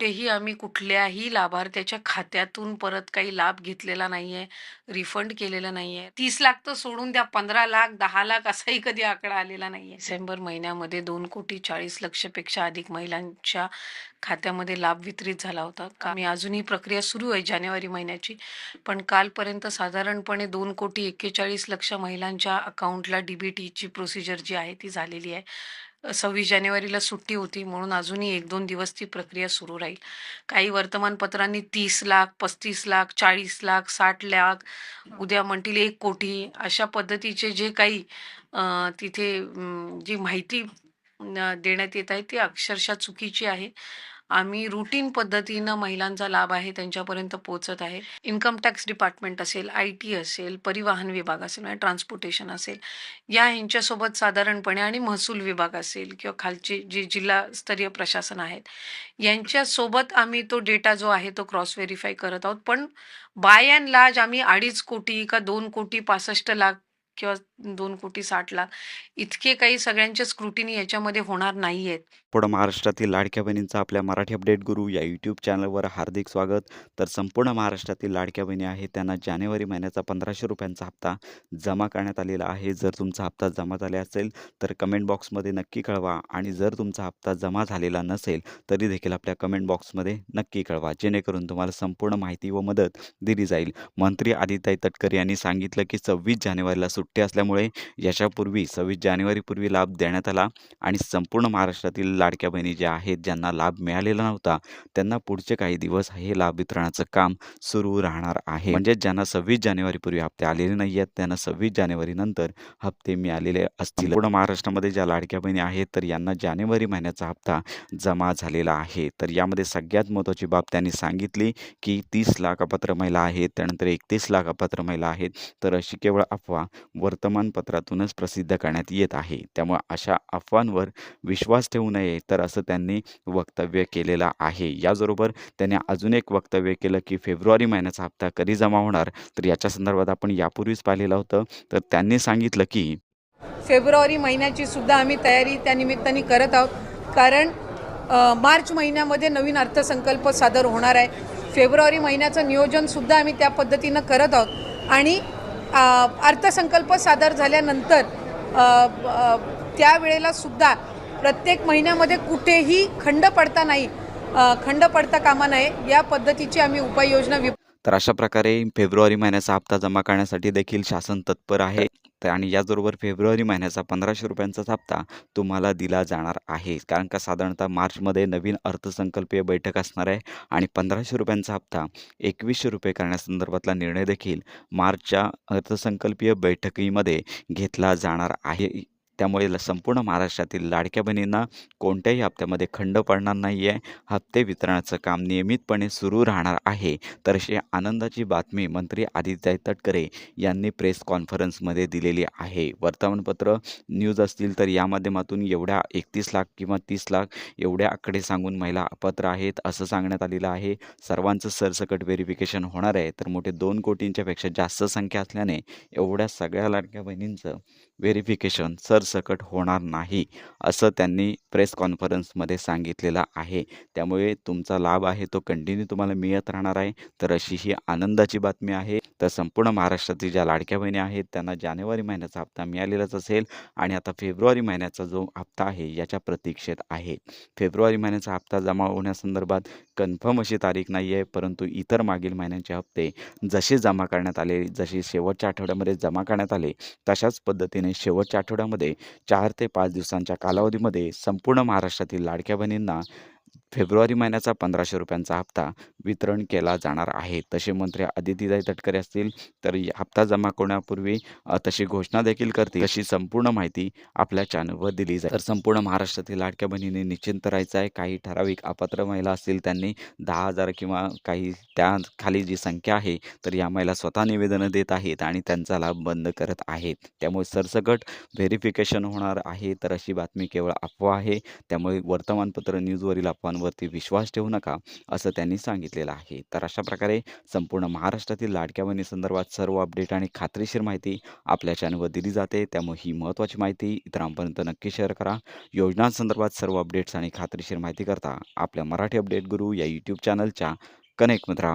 कुठेही आम्ही कुठल्याही लाभार्थ्याच्या खात्यातून परत काही लाभ घेतलेला नाहीये, रिफंड केलेलं नाहीये. तीस लाख तर सोडून द्या, 15 लाख, दहा लाख असाही कधी आकडा आलेला नाहीये. डिसेंबर महिन्यामध्ये दोन कोटी चाळीस लक्षपेक्षा अधिक महिलांच्या खात्यामध्ये लाभ वितरित झाला होता. का मी अजूनही प्रक्रिया सुरू आहे जानेवारी महिन्याची. पण कालपर्यंत साधारणपणे 2,41,00,000 महिलांच्या अकाउंटला डी-बी-टीची प्रोसिजर जी आहे ती झालेली आहे. 26 जानेवारीला सुट्टी होती म्हणून अजूनही 1-2 दिवस ती प्रक्रिया सुरू राहील. काही वर्तमानपत्रांनी तीस लाख, 35 लाख, 40 लाख, साठ लाख, उद्या म्हणतील एक कोटी अशा पद्धतीचे जे काही तिथे जी माहिती देण्यात येत आहे ती अक्षरशः चुकीची आहे. आम्ही रुटीन पद्धतीनं महिलांचा लाभ आहे त्यांच्यापर्यंत पोहोचत आहे. इन्कम टॅक्स डिपार्टमेंट असेल, आय-टी असेल, परिवहन विभाग असेल म्हणजे ट्रान्सपोर्टेशन असेल, या ह्यांच्यासोबत साधारणपणे आणि महसूल विभाग असेल किंवा खालचे जे जिल्हास्तरीय प्रशासन आहेत, यांच्यासोबत आम्ही तो डेटा जो आहे तो क्रॉस व्हेरीफाय करत आहोत. पण बाय अँड लार्ज आम्ही 2.5 कोटी का 2,65,00,000 किंवा दोन कोटी साठला इतके काही सगळ्यांच्या स्क्रुटिनी याच्यामध्ये होणार नाही आहेत पुढं महाराष्ट्रातील लाडक्या बहिणींचा आपल्या मराठी अपडेट गुरु या यूट्यूब चॅनलवर हार्दिक स्वागत. तर संपूर्ण महाराष्ट्रातील लाडक्या बहिणी आहेत त्यांना जानेवारी महिन्याचा ₹1,500 हप्ता जमा करण्यात आलेला आहे. जर तुमचा हप्ता जमा झाला असेल तर कमेंट बॉक्समध्ये नक्की कळवा आणि जर तुमचा हप्ता जमा झालेला नसेल तरी देखील आपल्या कमेंट बॉक्समध्ये नक्की कळवा. जेणेकरून तुम्हाला संपूर्ण माहिती व मदत दिली जाईल. मंत्री आदिताई तटकरे यांनी सांगितलं की 26 जानेवारीला सुट्टी असल्यामुळे याच्यापूर्वी 26 जानेवारीपूर्वी लाभ देण्यात आला आणि संपूर्ण महाराष्ट्रातील लाडक्या बहिणी ज्या आहेत ज्यांना लाभ मिळालेला नव्हता त्यांना पुढचे काही दिवस हे लाभ वितरणाचं काम सुरू राहणार आहे. म्हणजेच ज्यांना 26 जानेवारीपूर्वी हप्ते आलेले नाही आहेत त्यांना 26 जानेवारीनंतर हप्ते मिळालेले असतील. पूर्ण महाराष्ट्रामध्ये ज्या लाडक्या बहिणी आहेत तर यांना जानेवारी महिन्याचा हप्ता जमा झालेला आहे. तर यामध्ये सगळ्यात महत्त्वाची बाब त्यांनी सांगितली की तीस लाख अपात्र महिला आहेत, त्यानंतर 31 लाख अपात्र महिला आहेत. तर अशी केवळ अफवा वर्तमानपत्रातूनच प्रसिद्ध करण्यात येत आहे. त्यामुळे अशा अफवांवर विश्वास ठेवू नये तर असं त्यांनी वक्तव्य केलेलं आहे. याचबरोबर त्यांनी अजून एक वक्तव्य केलं की फेब्रुवारी महिन्याचा हप्ता कधी जमा होणार तर याच्या संदर्भात आपण यापूर्वीच पाहिलेलं होतं. तर त्यांनी सांगितलं की फेब्रुवारी महिन्याची सुद्धा आम्ही तयारी त्या निमित्ताने करत आहोत. कारण मार्च महिन्यामध्ये नवीन अर्थसंकल्प सादर होणार आहे. फेब्रुवारी महिन्याचं नियोजनसुद्धा आम्ही त्या पद्धतीनं करत आहोत आणि अर्थसंकल्प सादर झाल्यानंतर त्यावेळेला सुद्धा प्रत्येक महिन्यामध्ये कुठेही खंड पडता नाही खंड पडता कामा नये या पद्धतीची आम्ही उपाययोजना वि तर अशा प्रकारे फेब्रुवारी महिन्याचा हप्ता जमा करण्यासाठी देखील शासन तत्पर आहे. तर आणि याचबरोबर फेब्रुवारी महिन्याचा ₹1,500चाच हप्ता तुम्हाला दिला जाणार आहे. कारण का साधारणतः मार्चमध्ये नवीन अर्थसंकल्पीय बैठक असणार आहे आणि ₹1,500चा हप्ता ₹2,100 करण्यासंदर्भातला निर्णय देखील मार्चच्या अर्थसंकल्पीय बैठकीमध्ये घेतला जाणार आहे. त्यामुळे संपूर्ण महाराष्ट्रातील लाडक्या बहिणींना कोणत्याही हप्त्यामध्ये खंड पडणार नाही आहे. हप्ते वितरणाचं काम नियमितपणे सुरू राहणार आहे. तर अशी आनंदाची बातमी मंत्री आदित्य तटकरे यांनी प्रेस कॉन्फरन्समध्ये दिलेली आहे. वर्तमानपत्र, न्यूज असतील तर या माध्यमातून एवढ्या 31 लाख किंवा तीस लाख एवढ्या आकडे सांगून महिला अपात्र आहेत असं सांगण्यात आलेलं आहे. सर्वांचं सरसकट व्हेरिफिकेशन होणार आहे. तर मोठे दोन कोटींच्या पेक्षा जास्त संख्या असल्याने एवढ्या सगळ्या लाडक्या बहिणींचं व्हेरिफिकेशन सर सरसकट होणार नाही असं त्यांनी प्रेस कॉन्फरन्समध्ये सांगितलेलं आहे. त्यामुळे तुमचा लाभ आहे तो कंटिन्यू तुम्हाला मिळत राहणार आहे. तर अशी ही आनंदाची बातमी आहे. तर संपूर्ण महाराष्ट्रातील ज्या लाडक्या बहिणी आहेत त्यांना जानेवारी महिन्याचा हप्ता मिळालेलाच असेल आणि आता फेब्रुवारी महिन्याचा जो हप्ता आहे याच्या प्रतीक्षेत आहे फेब्रुवारी महिन्याचा हप्ता जमा होण्यासंदर्भात कन्फर्म अशी तारीख नाही आहे. परंतु इतर मागील महिन्यांचे हप्ते जसे जमा करण्यात आले, जसे शेवटच्या आठवड्यामध्ये जमा करण्यात आले तशाच पद्धतीने शेवटच्या आठवड्यामध्ये चार ते पाच दिवसांच्या कालावधीमध्ये संपूर्ण महाराष्ट्रातील लाडक्या बहिणींना फेब्रुवारी महिन्याचा ₹1,500चा हप्ता वितरण केला जाणार आहे. तसे मंत्री आदितीदाई तटकरे असतील तर हप्ता जमा करण्यापूर्वी तशी घोषणा देखील करतील. तशी संपूर्ण माहिती आपल्या चॅनलवर दिली जाईल. तर संपूर्ण महाराष्ट्रातील लाडक्या बहिणींनी निश्चिंत राहायचं आहे. काही ठराविक अपात्र महिला असतील त्यांनी 10,000 किंवा काही त्या खाली जी संख्या आहे तर या महिला स्वतः निवेदनं देत आहेत आणि त्यांचा लाभ बंद करत आहेत. त्यामुळे सरसकट व्हेरिफिकेशन होणार आहे. तर अशी बातमी केवळ अफवा आहे. त्यामुळे वर्तमानपत्र, न्यूजवरील अफवांवर वरती विश्वास ठेवू नका असं त्यांनी सांगितलेलं आहे. तर अशा प्रकारे संपूर्ण महाराष्ट्रातील लाडक्या बहिणीसंदर्भात सर्व अपडेट आणि खात्रीशीर माहिती आपल्या चॅनलवर दिली जाते. त्यामुळे ही महत्त्वाची माहिती इतरांपर्यंत नक्की शेअर करा. योजनांसंदर्भात सर्व अपडेट्स आणि खात्रीशीर माहिती करता आपल्या मराठी अपडेट गुरु या यूट्यूब चॅनलच्या कनेक्ट राहा